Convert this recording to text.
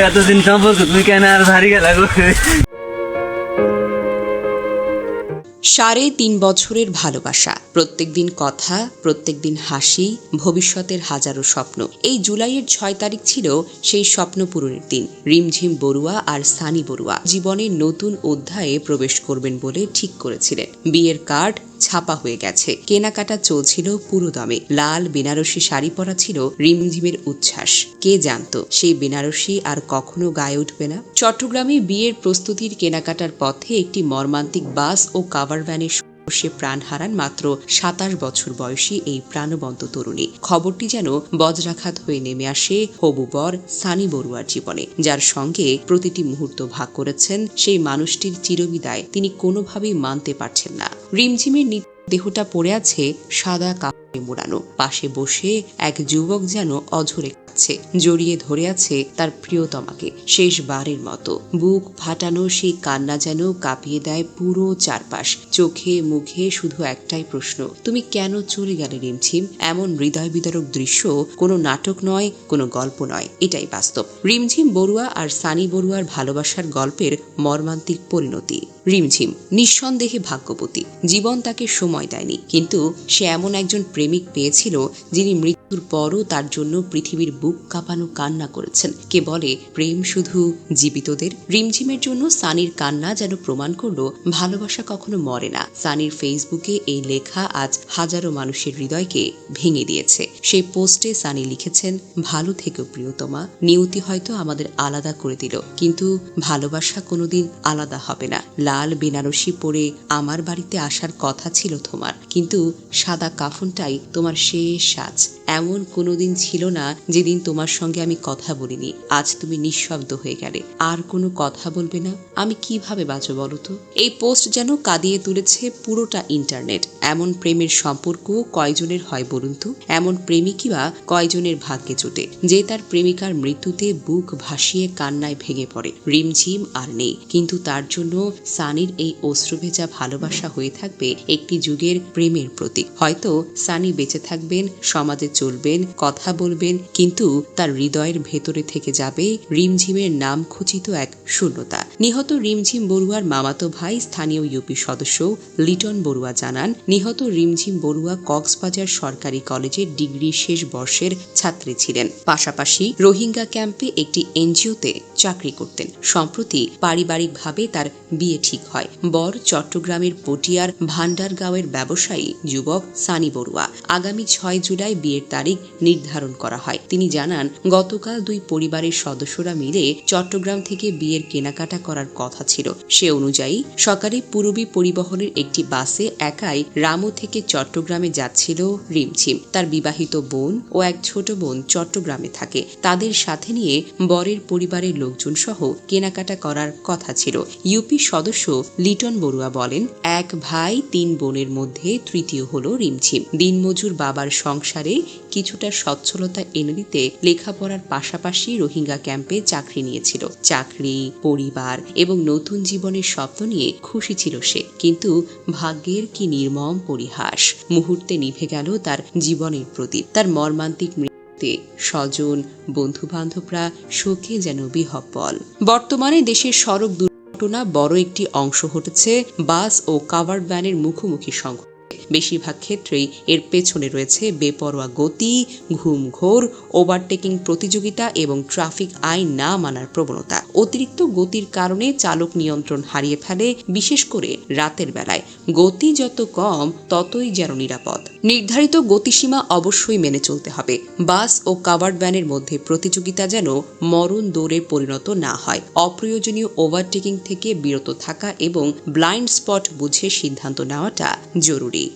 এতদিন সম্পর্ক, তুই কেন আর ভারী গেলা সাড়ে তিন বছরের ভালোবাসা। প্রত্যেক দিন কথা, প্রত্যেক দিন হাসি, ভবিষ্যতের হাজারো স্বপ্ন। এই জুলাইয়ের ছয় তারিখ ছিল সেই স্বপ্ন পূরণের দিন। রিমঝিম বড়ুয়া আর সানি বড়ুয়া জীবনের নতুন অধ্যায়ে প্রবেশ করবেন বলে ঠিক করেছিলেন। বিয়ের কার্ড ছাপা হয়ে গেছে। কেনাকাটা চলছিল পুরো দমে লাল বেনারসি শাড়ি পরা ছিল রিমঝিমের উচ্ছ্বাস। কে জানতো, সেই বেনারসি আর কখনো গায়ে উঠবে না? চট্টগ্রামে বিয়ের প্রস্তুতির কেনাকাটার পথে একটি মর্মান্তিক বাস ও কাভার ভ্যানের সে প্রাণ হারান মাত্র সাতাশ বছর বয়সী এই প্রাণবন্ত তরুণী। খবরটি যেন বজ্রাঘাত হয়ে নেমে আসে হবু বর সানি বড়ুয়ার জীবনে, যার সঙ্গে প্রতিটি মুহূর্ত ভাগ করেছেন সেই মানুষটির চিরবিদায় তিনি কোনোভাবেই মানতে পারছেন না। রিমঝিমের দেহটা পড়ে আছে সাদা কাপড়ে মোড়ানো। পাশে বসে এক যুবক যেন অঝরে কাঁদছে। জড়িয়ে ধরে আছে তার প্রিয়তমাকে, শেষবারের মতো। বুক ফাটানো সেই কান্না যেন কাঁপিয়ে দেয় পুরো চারপাশ। চোখে মুখে শুধু একটাই প্রশ্ন, তুমি কেন চলে গেলে রিমঝিম? এমন হৃদয় বিদারক দৃশ্য কোনো নাটক নয়, কোনো গল্প নয়। এটাই বাস্তব। রিমঝিম বড়ুয়া আর সানি বড়ুয়ার ভালোবাসার গল্পের মর্মান্তিক পরিণতি। রিমঝিম নিঃসন্দেহে ভাগ্যবতী। জীবন তাকে সময় দেয়নি, কিন্তু সে এমন একজন প্রেমিক পেয়েছিল যিনি মৃত্যুর পরও তার জন্য পৃথিবীর বুক কাঁপানো কান্না করেছেন। কে বলে, প্রেম শুধু জীবিতদের? রিমঝিমের জন্য সানির কান্না যেন প্রমাণ করল, ভালোবাসা কখনো মরে না। সানির ফেসবুকে এই লেখা আজ হাজারো মানুষের হৃদয়কে ভেঙে দিয়েছে। সেই পোস্টে সানি লিখেছেন, ভালো থেকো প্রিয়তমা, নিয়তি হয়তো আমাদের আলাদা করে দিল, কিন্তু ভালোবাসা কোনোদিন আলাদা হবে না। লাল বেনারসি পরে আমার বাড়িতে আসার কথা ছিল তোমার, কিন্তু সাদা কাফনটাই তোমার শেষ সাজ এমন কোনোদিন ছিল না যেদিন তোমার সঙ্গে আমি কথা বলিনি। আজ তুমি নিঃশব্দ হয়ে গেলে। আর কোনো কথা বলবে না? আমি কীভাবে বাঁচো বলো তো? এই পোস্ট যেন কাঁদিয়ে তুলেছে পুরোটা ইন্টারনেট। এমন প্রেমের সম্পর্ক কয়জনের হয় বলুন তো? এমন প্রেমিকই বা কয়জনের ভাগ্যে জোটে, যে তার প্রেমিকার মৃত্যুতে বুক ভাসিয়ে কান্নায় ভেঙে পড়ে। রিমঝিম আর নেই। কিন্তু তার জন্য সানির এই অশ্রুভেজা ভালোবাসা হয়ে থাকবে একটি যুগের প্রেমের প্রতীক। হয়তো সানি বেঁচে থাকবেন সমাজে চলবেন, কথা বলবেন, কিন্তু তার হৃদয়ের ভেতরে থেকে যাবে রিমঝিমের নাম খচিত এক শূন্যতা। নিহত রিমঝিম বড়ুয়ার মামাতো ভাই, স্থানীয় ইউপি সদস্য লিটন বড়ুয়া জানান, নিহত রিমঝিম বড়ুয়া কক্সবাজার সরকারি কলেজের ডিগ্রি শেষ বর্ষের ছাত্রী ছিলেন। পাশাপাশি রোহিঙ্গা ক্যাম্পে একটি এনজিওতে চাকরি করতেন। সম্প্রতি পারিবারিকভাবে তার বিয়ে ঠিক হয়। বর চট্টগ্রামের পটিয়ার ভান্ডারগাঁওয়ের ব্যবসায়ী, যুবক সানি বড়ুয়া। আগামী ছয় জুলাই বিয়ের তারিখ নির্ধারণ করা হয়। তিনি জানান, গতকাল দুই পরিবারের সদস্যরা মিলে চট্টগ্রাম থেকে বিয়ের কেনাকাটা করার কথা ছিল। সে অনুযায়ী, সকালে পূরবী পরিবহনের একটি বাসে একাই রামু থেকে চট্টগ্রামে যাচ্ছিল রিমঝিম। তার বিবাহিত বোন ও এক ছোট বোন চট্টগ্রামে থাকে। তাদের সাথে নিয়ে বরের পরিবারের লোকজন সহ কেনাকাটা করার কথা ছিল। ইউপি সদস্য লিটন বড়ুয়া বলেন, এক ভাই তিন বোনের মধ্যে তৃতীয় হল রিমঝিম। দিনমজুর বাবার সংসারে কিছুটা সচ্ছলতা এনে দিতে লেখাপড়ার পাশাপাশি রোহিঙ্গা ক্যাম্পে চাকরি নিয়েছিল। চাকরি, পরিবার এবং নতুন জীবনের স্বপ্ন নিয়ে খুশি ছিল সে। কিন্তু ভাগ্যের কি নির্মম পরিহাস? মুহূর্তে নিভে গেল তার জীবনের প্রদীপ। তার মর্মান্তিক মৃত্যুতে স্বজন বন্ধু বান্ধবরা শোকে যেন বিহব্বল বর্তমানে দেশের সড়ক দুর্ঘটনা বড় একটি অংশ ঘটেছে বাস ও কাভার্ড ভ্যানের মুখোমুখি সংঘর্ষ বেশিরভাগ ক্ষেত্রেই এর পেছনে রয়েছে বেপরোয়া গতি ঘুমঘোর ওভারটেকিং প্রতিযোগিতা এবং ট্রাফিক আইন না মানার প্রবণতা। অতিরিক্ত গতির কারণে চালক নিয়ন্ত্রণ হারিয়ে ফেলে, বিশেষ করে রাতের বেলায়। গতি যত কম, ততই যেন নিরাপদ। নির্ধারিত গতিসীমা অবশ্যই মেনে চলতে হবে। বাস ও কাভার্ড ভ্যানের মধ্যে প্রতিযোগিতা যেন মরণ দৌড়ে পরিণত না হয়। অপ্রয়োজনীয় ওভারটেকিং থেকে বিরত থাকা এবং ব্লাইন্ড স্পট বুঝে সিদ্ধান্ত নেওয়াটা জরুরি।